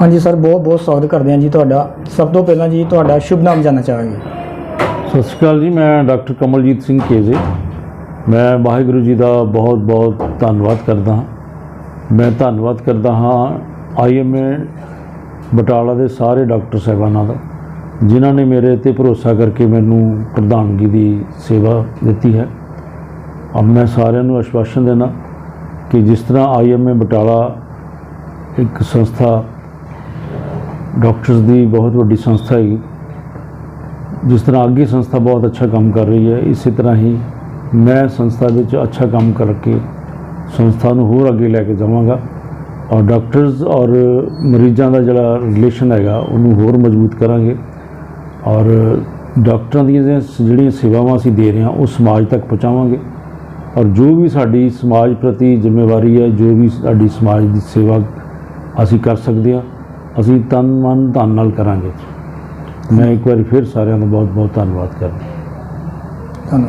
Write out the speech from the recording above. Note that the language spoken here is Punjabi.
ਹਾਂਜੀ ਸਰ, ਬਹੁਤ ਬਹੁਤ ਸਵਾਗਤ ਕਰਦੇ ਹਾਂ ਜੀ ਤੁਹਾਡਾ। ਸਭ ਤੋਂ ਪਹਿਲਾਂ ਜੀ ਤੁਹਾਡਾ ਸ਼ੁਭ ਨਾਮ ਜਾਨਣਾ ਚਾਹਾਂਗੇ। ਸਤਿ ਸ਼੍ਰੀ ਅਕਾਲ ਜੀ, ਮੈਂ ਡਾਕਟਰ ਕਮਲਜੀਤ ਸਿੰਘ ਕੇਜ਼ੇ। ਮੈਂ ਵਾਹਿਗੁਰੂ ਜੀ ਦਾ ਬਹੁਤ ਬਹੁਤ ਧੰਨਵਾਦ ਕਰਦਾ ਹਾਂ। ਮੈਂ ਧੰਨਵਾਦ ਕਰਦਾ ਹਾਂ ਆਈਐਮਏ ਬਟਾਲਾ ਦੇ ਸਾਰੇ ਡਾਕਟਰ ਸਾਹਿਬਾਨਾਂ ਦਾ, ਜਿਨ੍ਹਾਂ ਨੇ ਮੇਰੇ ਤੇ ਭਰੋਸਾ ਕਰਕੇ ਮੈਨੂੰ ਪ੍ਰਧਾਨਗੀ ਦੀ ਸੇਵਾ ਦਿੱਤੀ ਹੈ। ਅਬ ਮੈਂ ਸਾਰਿਆਂ ਨੂੰ ਆਸ਼ਵਾਸਨ ਦੇਣਾ ਕਿ ਜਿਸ ਤਰ੍ਹਾਂ ਆਈਐਮਏ ਬਟਾਲਾ ਇੱਕ ਸੰਸਥਾ ਡਾਕਟਰਸ ਦੀ ਬਹੁਤ ਵੱਡੀ ਸੰਸਥਾ ਹੈ ਜਿਸ ਤਰ੍ਹਾਂ ਅੱਗੇ ਸੰਸਥਾ ਬਹੁਤ ਅੱਛਾ ਕੰਮ ਕਰ ਰਹੀ ਹੈ, ਇਸੇ ਤਰ੍ਹਾਂ ਹੀ ਮੈਂ ਸੰਸਥਾ ਵਿੱਚ ਅੱਛਾ ਕੰਮ ਕਰਕੇ ਸੰਸਥਾ ਨੂੰ ਹੋਰ ਅੱਗੇ ਲੈ ਕੇ ਜਾਵਾਂਗਾ ਔਰ ਡਾਕਟਰਸ ਔਰ ਮਰੀਜ਼ਾਂ ਦਾ ਜਿਹੜਾ ਰਿਲੇਸ਼ਨ ਹੈਗਾ, ਉਹਨੂੰ ਹੋਰ ਮਜ਼ਬੂਤ ਕਰਾਂਗੇ ਔਰ ਡਾਕਟਰਾਂ ਦੀਆਂ ਜਿਹੜੀਆਂ- ਜਿਹੜੀਆਂ ਸੇਵਾਵਾਂ ਅਸੀਂ ਦੇ ਰਹੇ ਹਾਂ, ਉਹ ਸਮਾਜ ਤੱਕ ਪਹੁੰਚਾਵਾਂਗੇ ਔਰ ਜੋ ਵੀ ਸਾਡੀ ਸਮਾਜ ਪ੍ਰਤੀ ਜ਼ਿੰਮੇਵਾਰੀ ਹੈ, ਜੋ ਵੀ ਸਾਡੀ ਸਮਾਜ ਦੀ ਸੇਵਾ ਅਸੀਂ ਕਰ ਸਕਦੇ ਹਾਂ ਅਸੀਂ ਤਨ ਮਨ ਧਨ ਨਾਲ ਕਰਾਂਗੇ। ਮੈਂ ਇੱਕ ਵਾਰੀ ਫਿਰ ਸਾਰਿਆਂ ਦਾ ਬਹੁਤ ਬਹੁਤ ਧੰਨਵਾਦ ਕਰਦਾ। ਧੰਨਵਾਦ।